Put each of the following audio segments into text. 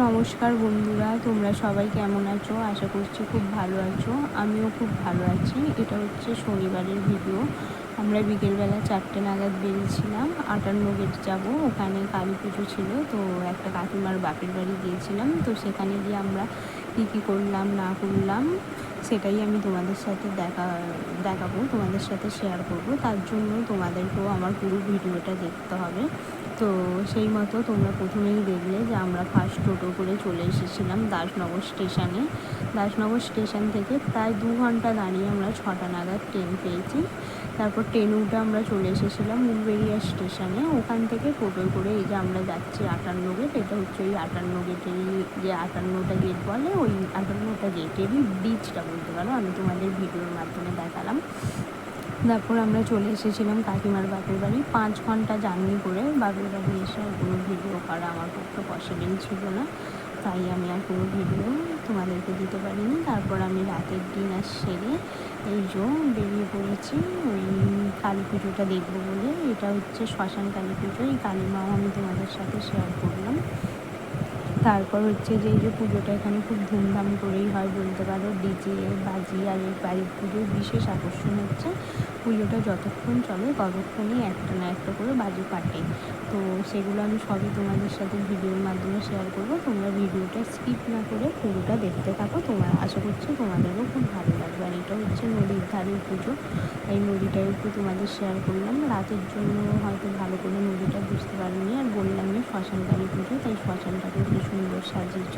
নমস্কার বন্ধুরা, তোমরা সবাই কেমন আছো? আশা করছি খুব ভালো আছো। আমিও খুব ভালো আছি। এটা হচ্ছে শনিবারের ভিডিও আমরা বিকেলবেলা চারটে নাগাদ বেরিয়েছিলাম, আটান্ন গেট যাব। ওখানে কালী পুজো ছিল, তো একটা কাকিমার বাপের বাড়ি গিয়েছিলাম। তো সেখানে গিয়ে আমরা কী কী করলাম, না করলাম সেটাই আমি তোমাদের সাথে দেখা, দেখাবো, তোমাদের সাথে শেয়ার করব। তার জন্য তোমাদেরকেও আমার পুরো ভিডিওটা দেখতে হবে। তো সেই মতো তোমরা প্রথমেই দেখলে যে আমরা ফার্স্ট টোটো করে চলে এসেছিলাম দাসনগর স্টেশনে দাসনগর স্টেশন থেকে প্রায় দু ঘণ্টা দাঁড়িয়ে আমরা ছটা নাগাদ ট্রেন পেয়েছি। তারপর ট্রেন উঠে আমরা চলে এসেছিলাম উলবেরিয়া স্টেশনে ওখান থেকে টোটোয় করে এই যে আমরা যাচ্ছি আটান্ন গেট এটা হচ্ছে ওই আটান্ন গেটেরই যে আটান্নটা গেট বলে, ওই আটান্নটা গেটেরই ব্রিজটা বলতে পারো, আমি তোমাদের ভিডিওর মাধ্যমে দেখালাম। তারপর আমরা চলে এসেছিলাম কাকিমার বাপের বাড়ি। পাঁচ ঘণ্টা জার্নি করে বাপের বাড়ি এসে আর কোনো ভিডিও করা আমার পক্ষে পসিবল ছিল না। তাই আমি আর কোনো ভিডিও তোমাদেরকে দিতে পারিনি। তারপর আমি রাতের ডিনার সেরে এই জো বেরিয়ে পড়েছি। ওই কালী পুজোটা দেখব বলে। এটা হচ্ছে শ্মশান কালী পুজো। এই কালী মাও আমি তোমাদের সাথে শেয়ার করলাম। তারপর হচ্ছে যে এই যে পুজোটা এখানে খুব ধুমধাম করেই হয় বলতে পারো। ডিজে বাজি আর এই বাড়ির পুজোর বিশেষ আকর্ষণ হচ্ছে পুজোটা যতক্ষণ চলে ততক্ষণই একটা না একটা করে বাজি ফাটে। তো সেগুলো আমি সবই তোমাদের সাথে ভিডিওর মাধ্যমে ভিডিওটা স্কিপ না করে পুরোটা দেখতে থাকো। তোমার আশা করছি তোমাদেরও খুব ভালো লাগবে। আর এটা হচ্ছে নদীর ধারের পুজো। এই নদীটা একটু তোমাদের শেয়ার করলাম। রাতের জন্য হয়তো ভালো করে নদীটা বুঝতে পারিনি। আর বললামই শ্মশানকালী পুজো, তাই শ্মশানটাকে খুব সুন্দর সাজিয়েছ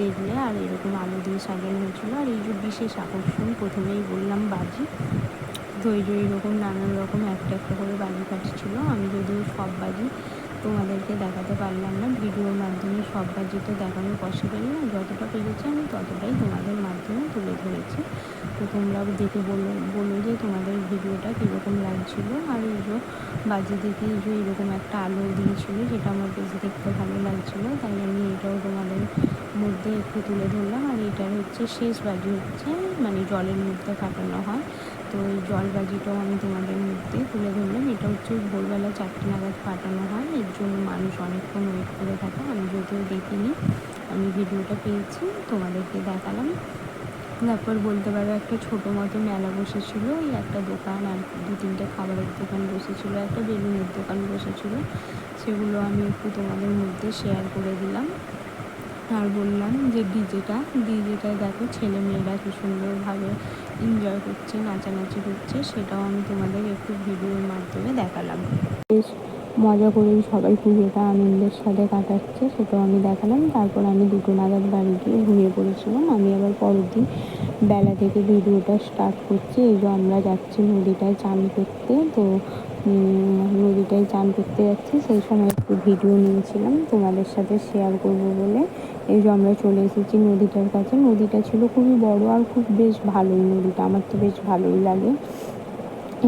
দেখলে। আর এরকম আলো দিয়ে সাজানো হয়েছিল। আর এই যে বিশেষ আকর্ষণ, প্রথমেই বললাম বাজি। তো এই যে এইরকম নানান রকম একটা একটা করে বাজি ফাটছিল। আমি যদিও সব বাজি তোমাদেরকে দেখাতে পারলাম না। ভিডিওর মাধ্যমে সব বাজি তো দেখানো পসিবল না। যতটা পেরেছি আমি ততটাই তোমাদের মাধ্যমে তুলে ধরেছি। তো তোমরাও দেখে বলো বলো যে তোমাদের ভিডিওটা কীরকম লাগছিল। আর এই যে বাজি দেখে এই যে এরকম একটা আলো দিয়েছিলো যেটা আমার বেশ দেখতে ভালো লাগছিল। তাই আমি এটাও তোমাদের মধ্যে একটু তুলে ধরলাম। আর এটার হচ্ছে শেষ বাজি হচ্ছে মানে জলের মধ্যে ফাটানো হয়। তো এই জলবাজিটাও আমি তোমাদের মধ্যে তুলে ধরলাম। এটা হচ্ছে ভোরবেলা চারটে নাগাদ ফাটানো হয়। এর জন্য মানুষ অনেকক্ষণ ওয়েট করে থাকে। আমি যদিও দেখিনি, আমি ভিডিওটা পেয়েছি, তোমাদেরকে দেখালাম। তারপর বলতে পারো একটা ছোটো মতো মেলা বসেছিল। ওই একটা দোকান আর দু তিনটে খাবারের দোকান বসেছিল, একটা বেলুনের দোকান বসেছিল। সেগুলো আমি একটু তোমাদের মধ্যে শেয়ার করে দিলাম। আর বললাম যে ডিজেটা, ডিজেটায় দেখো ছেলে মেয়েরা কি সুন্দরভাবে এনজয় করছে, নাচানাচি করছে, সেটাও আমি তোমাদের একটু ভিডিওর মাধ্যমে দেখালাম। বেশ, মজা করেই সবাই পুজোটা আনন্দের সাথে কাটাচ্ছে, সেটাও আমি দেখালাম। তারপর আমি দুটো নাগাদ বাড়ি গিয়ে ঘুমিয়ে পড়েছিলাম। আমি আবার পরের দিন বেলা থেকে ভিডিওটা স্টার্ট করছি। এই যে আমরা যাচ্ছি নদীটায় চান করতে, তো নদীটায় চান করতে যাচ্ছি। সেই সময় একটু ভিডিও নিয়েছিলাম তোমাদের সাথে শেয়ার করব বলে। এই যে আমরা চলে এসেছি নদীটার কাছে। নদীটা ছিল খুবই বড় আর খুব বেশ ভালোই নদীটা। আমার তো বেশ ভালোই লাগে।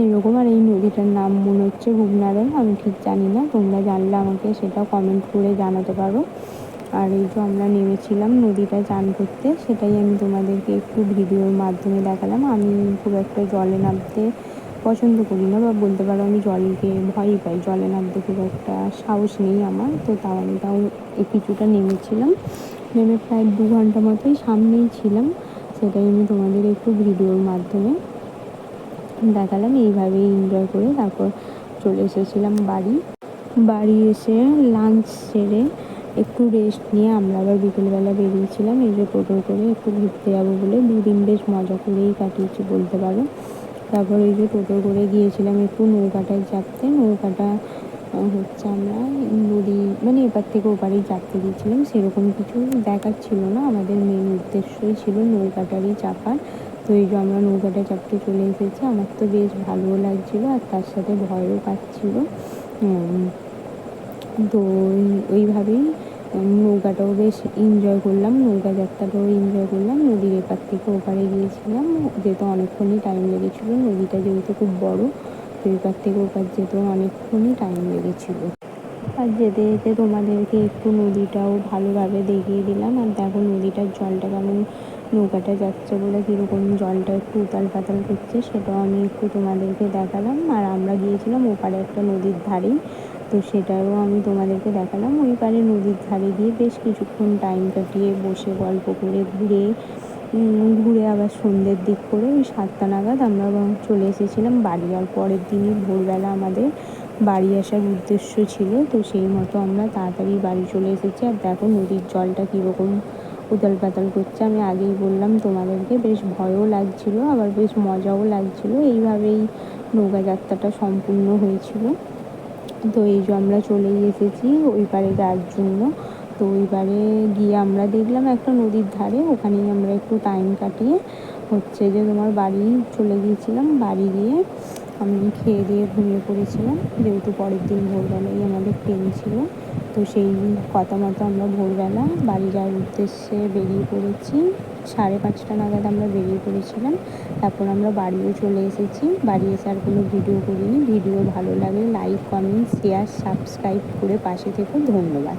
এরকম আর এই নদীটার নাম মনে হচ্ছে রূপনারায়ণ। আমি ঠিক জানি না। তোমরা জানলে আমাকে সেটা কমেন্ট করে জানাতে পারো। আর এই যে আমরা নেমেছিলাম নদীটা চান করতে, সেটাই আমি তোমাদেরকে একটু ভিডিওর মাধ্যমে দেখালাম। আমি খুব একটা জলে নামতে পছন্দ করি না বা বলতে পারো আমি জলকে ভয়ই পাই। জলে নামতে খুব একটা সাহস নেই আমার, তো তাও আমি তাও কিছুটা নেমেছিলাম। নেমে প্রায় দু ঘণ্টা মতোই সামনেই ছিলাম। সেটাই আমি তোমাদের একটু ভিডিওর মাধ্যমে দেখালাম। এইভাবেই এনজয় করে তারপর চলে এসেছিলাম বাড়ি। বাড়ি এসে লাঞ্চ সেরে একটু রেস্ট নিয়ে আমরা আবার বিকেলবেলা বেরিয়েছিলাম। এই যে টোটো করে একটু ঘুরতে যাব বলে দুদিন বেশ মজা করেই কাটিয়েছি বলতে পারো। তারপর এই যে টোটো করে গিয়েছিলাম একটু নৌকাটায় চাপতে নৌকাটা হচ্ছে আমরা নদী মানে এপার থেকে ওপারেই চাপতে গিয়েছিলাম সেরকম কিছু দেখার ছিল না। আমাদের মেন উদ্দেশ্যই ছিল নৌকাটারই চাপার। তো এই যে আমরা নৌকাটা চাপতে চলে এসেছি, আমার তো বেশ ভালোও লাগছিল আর তার সাথে ভয়ও পাচ্ছিলো। তো ওইভাবেই নৌকাটাও বেশ এনজয় করলাম, নৌকা যাত্রাটাও এনজয় করলাম, নদীর এপার থেকে ওপারে গিয়েছিলাম, যেহেতু অনেকক্ষণই টাইম লেগেছিলো, নদীটা যেহেতু খুব বড়, তো এপার থেকে ওপার যেতেও অনেকক্ষণই টাইম লেগেছিলো। আর যেতে যেতে তোমাদেরকে একটু নদীটাও ভালোভাবে দেখিয়ে দিলাম, আর দেখো নদীটার জলটা কেমন, নৌকাটা যাচ্ছে বলে কীরকম জলটা একটু উতাল পাতাল করছে সেটাও আমি একটু তোমাদেরকে দেখালাম। আর আমরা গিয়েছিলাম ওপারে একটা নদীর ধারেই তো সেটাও আমি তোমাদেরকে দেখালাম। ওই পারে নদীর ধারে গিয়ে বেশ কিছুক্ষণ টাইম কাটিয়ে বসে গল্প করে ঘুরে ঘুরে আবার সন্ধ্যের দিক করে ওই সাতটা নাগাদ আমরা চলে এসেছিলাম বাড়ি। আর পরের দিনই ভোরবেলা আমাদের বাড়ি আসার উদ্দেশ্য ছিল। তো সেই মতো আমরা তাড়াতাড়ি বাড়ি চলে এসেছি। আর দেখো নদীর জলটা কীরকম উতাল পাতাল করছে। আমি আগেই বললাম তোমাদেরকে, বেশ ভয়ও লাগছিল, আবার বেশ মজাও লাগছিল। এইভাবেই নৌকা যাত্রাটা সম্পূর্ণ হয়েছিল। তো এই যে আমরা চলেই এসেছি ওই পারে যাওয়ার জন্য। তো ওই পারে গিয়ে আমরা দেখলাম একটা নদীর ধারে, ওখানেই আমরা একটু টাইম কাটিয়ে হচ্ছে যে তোমার বাড়ি চলে গিয়েছিলাম। বাড়ি গিয়ে আমি খেয়ে দিয়ে ঘুমিয়ে পড়েছিলাম। যেহেতু পরের দিন ভোরবেলাই আমাদের ট্রেন ছিল, তো সেই কথা মতো আমরা ভোরবেলা বাড়ি যাওয়ার উদ্দেশ্যে বেরিয়ে পড়েছি। সাড়ে পাঁচটা নাগাদ আমরা বেরিয়ে পড়েছিলাম। তারপর আমরা বাড়িও চলে এসেছি। বাড়ি এসে আর কোনো ভিডিও করিনি। ভিডিও ভালো লাগলে লাইক কমেন্ট শেয়ার সাবস্ক্রাইব করে পাশে থেকো। ধন্যবাদ।